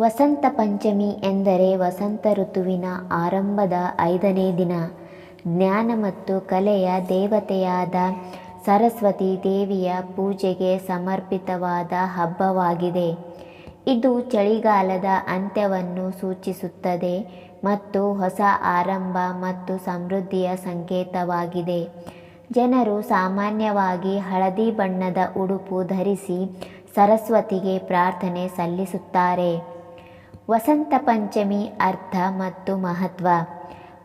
ವಸಂತ ಪಂಚಮಿ ಎಂದರೆ ವಸಂತ ಋತುವಿನ ಆರಂಭದ ಐದನೇ ದಿನ. ಜ್ಞಾನ ಮತ್ತು ಕಲೆಯ ದೇವತೆಯಾದ ಸರಸ್ವತಿ ದೇವಿಯ ಪೂಜೆಗೆ ಸಮರ್ಪಿತವಾದ ಹಬ್ಬವಾಗಿದೆ. ಇದು ಚಳಿಗಾಲದ ಅಂತ್ಯವನ್ನು ಸೂಚಿಸುತ್ತದೆ ಮತ್ತು ಹೊಸ ಆರಂಭ ಮತ್ತು ಸಮೃದ್ಧಿಯ ಸಂಕೇತವಾಗಿದೆ. ಜನರು ಸಾಮಾನ್ಯವಾಗಿ ಹಳದಿ ಬಣ್ಣದ ಉಡುಪು ಧರಿಸಿ ಸರಸ್ವತಿಗೆ ಪ್ರಾರ್ಥನೆ ಸಲ್ಲಿಸುತ್ತಾರೆ. ವಸಂತ ಪಂಚಮಿ ಅರ್ಥ ಮತ್ತು ಮಹತ್ವ.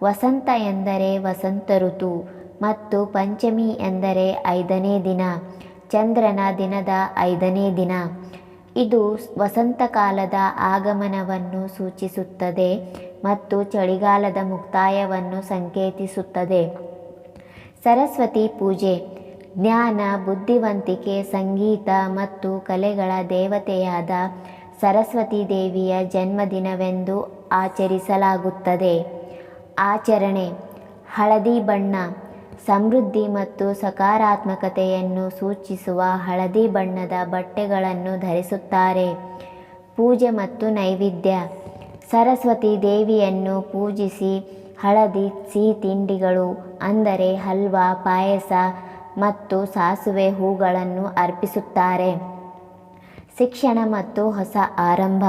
ವಸಂತ ಎಂದರೆ ವಸಂತ ಋತು ಮತ್ತು ಪಂಚಮಿ ಎಂದರೆ ಐದನೇ ದಿನ, ಚಂದ್ರನ ದಿನದ ಐದನೇ ದಿನ. ಇದು ವಸಂತ ಕಾಲದ ಆಗಮನವನ್ನು ಸೂಚಿಸುತ್ತದೆ ಮತ್ತು ಚಳಿಗಾಲದ ಮುಕ್ತಾಯವನ್ನು ಸಂಕೇತಿಸುತ್ತದೆ. ಸರಸ್ವತಿ ಪೂಜೆ. ಜ್ಞಾನ, ಬುದ್ಧಿವಂತಿಕೆ, ಸಂಗೀತ ಮತ್ತು ಕಲೆಗಳ ದೇವತೆಯಾದ ಸರಸ್ವತಿ ದೇವಿಯ ಜನ್ಮದಿನವೆಂದು ಆಚರಿಸಲಾಗುತ್ತದೆ. ಆಚರಣೆ, ಹಳದಿ ಬಣ್ಣ, ಸಮೃದ್ಧಿ ಮತ್ತು ಸಕಾರಾತ್ಮಕತೆಯನ್ನು ಸೂಚಿಸುವ ಹಳದಿ ಬಣ್ಣದ ಬಟ್ಟೆಗಳನ್ನು ಧರಿಸುತ್ತಾರೆ. ಪೂಜೆ ಮತ್ತು ನೈವೇದ್ಯ, ಸರಸ್ವತಿ ದೇವಿಯನ್ನು ಪೂಜಿಸಿ ಹಳದಿ ಸಿಹಿ ತಿಂಡಿಗಳು ಅಂದರೆ ಹಲ್ವಾ, ಪಾಯಸ ಮತ್ತು ಸಾಸುವೆ ಹೂಗಳನ್ನು ಅರ್ಪಿಸುತ್ತಾರೆ. ಶಿಕ್ಷಣ ಮತ್ತು ಹೊಸ ಆರಂಭ.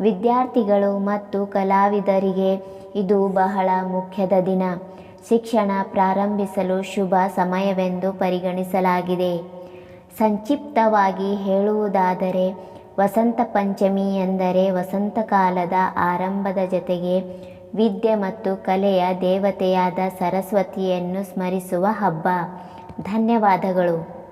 ವಿದ್ಯಾರ್ಥಿಗಳು ಮತ್ತು ಕಲಾವಿದರಿಗೆ ಇದು ಬಹಳ ಮುಖ್ಯದ ದಿನ. ಶಿಕ್ಷಣ ಪ್ರಾರಂಭಿಸಲು ಶುಭ ಸಮಯವೆಂದು ಪರಿಗಣಿಸಲಾಗಿದೆ. ಸಂಕ್ಷಿಪ್ತವಾಗಿ ಹೇಳುವುದಾದರೆ, ವಸಂತ ಪಂಚಮಿ ಎಂದರೆ ವಸಂತಕಾಲದ ಆರಂಭದ ಜೊತೆಗೆ ವಿದ್ಯೆ ಮತ್ತು ಕಲೆಯ ದೇವತೆಯಾದ ಸರಸ್ವತಿಯನ್ನು ಸ್ಮರಿಸುವ ಹಬ್ಬ. ಧನ್ಯವಾದಗಳು.